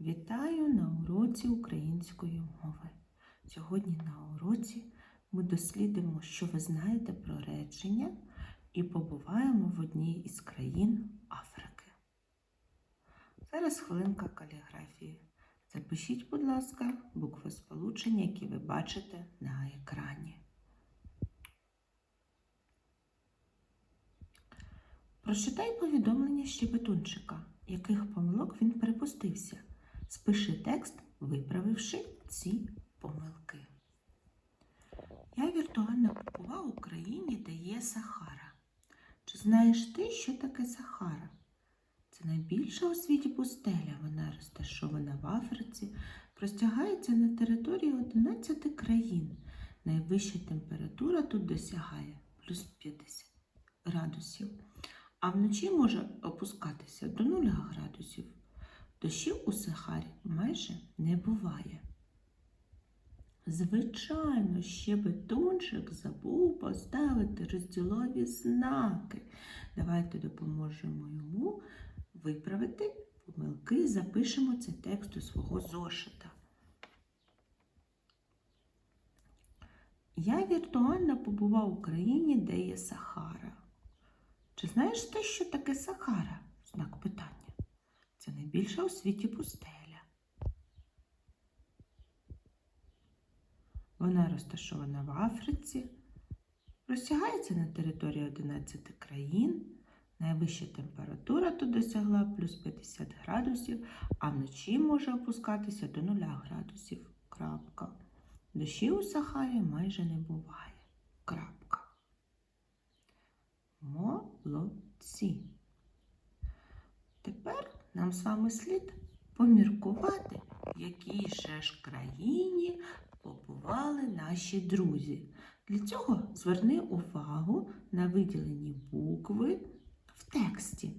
Вітаю на уроці української мови. Сьогодні на уроці ми дослідимо, що ви знаєте про речення і побуваємо в одній із країн Африки. Зараз хвилинка каліграфії. Запишіть, будь ласка, букви сполучення, які ви бачите на екрані. Прочитай повідомлення щебетунчика, яких помилок він перепустився. Спиши текст, виправивши ці помилки. Я віртуально побував у країні, де є Сахара. Чи знаєш ти, що таке Сахара? Це найбільша у світі пустеля. Вона розташована в Африці, простягається на території 11 країн. Найвища температура тут досягає плюс 50 градусів, а вночі може опускатися до 0 градусів. Дощів у Сахарі майже не буває. Звичайно, ще бетончик забув поставити розділові знаки. Давайте допоможемо йому виправити помилки, запишемо цей текст у свого зошита. Я віртуально побував у країні, де є Сахара. Чи знаєш ти, що таке Сахара? Найбільша у світі пустеля. Вона розташована в Африці, розтягається на території 11 країн. Найвища температура тут досягла плюс 50 градусів, а вночі може опускатися до 0 градусів. Крапка. Дощів у Сахарі майже не буває. Крапка. Молодці. Тепер нам з вами слід поміркувати, в якій же ж країні побували наші друзі. Для цього зверни увагу на виділені букви в тексті.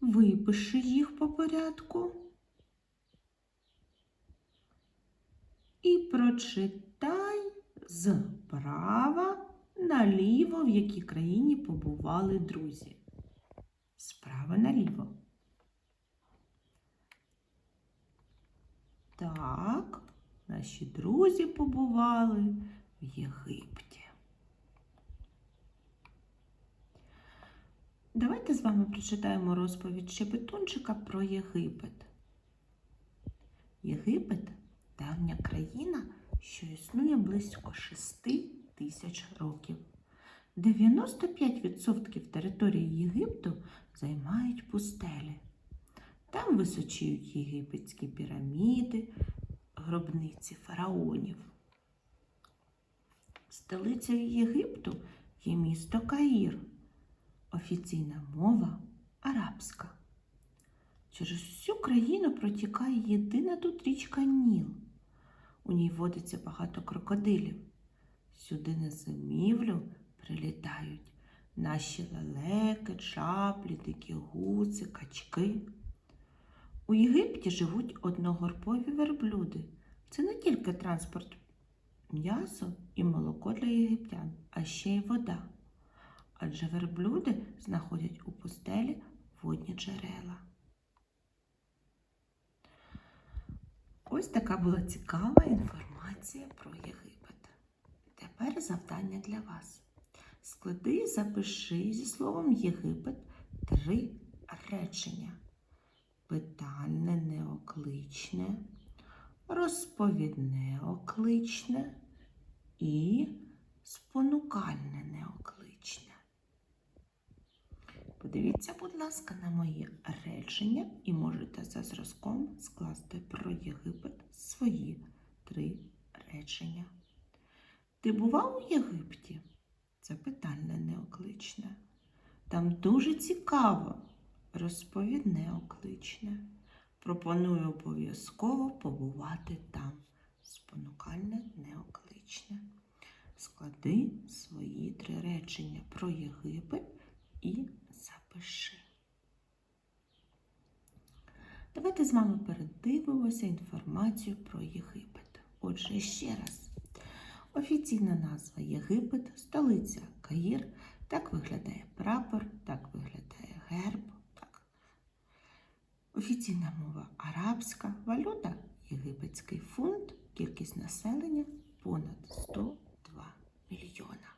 Випиши їх по порядку і прочитай зправа наліво, в якій країні побували друзі. Справа наліво. Так, наші друзі побували в Єгипті. Давайте з вами прочитаємо розповідь Щебетунчика про Єгипет. Єгипет давня країна, що існує близько 6 тисяч років. 95% території Єгипту займають пустелі. Там височіють єгипетські піраміди, гробниці фараонів. Столицею Єгипту є місто Каїр. Офіційна мова арабська. Через всю країну протікає єдина тут річка Ніл. У ній водиться багато крокодилів. Сюди на зимівлю прилітають наші лелеки, чаплі, дикі гуси, качки. У Єгипті живуть одногорпові верблюди. Це не тільки транспорт м'ясо і молоко для єгиптян, а ще й вода. Адже верблюди знаходять у пустелі водні джерела. Ось така була цікава інформація про Єгипет. Тепер завдання для вас. Склади і запиши зі словом Єгипет три речення. Питальне неокличне, розповідне окличне і спонукальне неокличне. Подивіться, будь ласка, на мої речення і можете за зразком скласти про Єгипет свої три речення. Ти бував у Єгипті? Це питальне неокличне. Там дуже цікаво, розповідне окличне. Пропоную обов'язково побувати там. Спонукальне неокличне. Склади свої три речення про Єгипет і запиши. Давайте з вами передивимося інформацію про Єгипет. Отже, ще раз. Офіційна назва Єгипет, столиця Каїр. Так виглядає прапор, так виглядає герб. Так. Офіційна мова арабська, валюта єгипетський фунт, кількість населення понад 102 мільйона.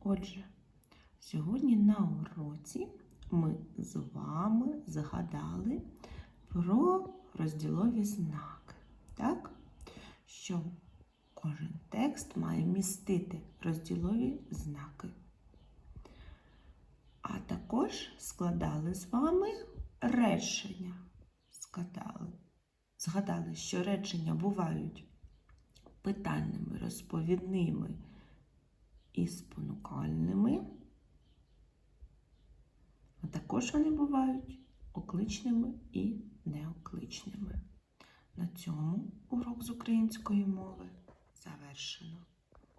Отже, сьогодні на уроці ми з вами згадали про розділові знаки, так? Що кожен текст має містити розділові знаки. А також складали з вами речення. Складали. Згадали, що речення бувають питальними, розповідними і спонукальними. А також вони бувають окличними і неокличними. На цьому урок з української мови завершено.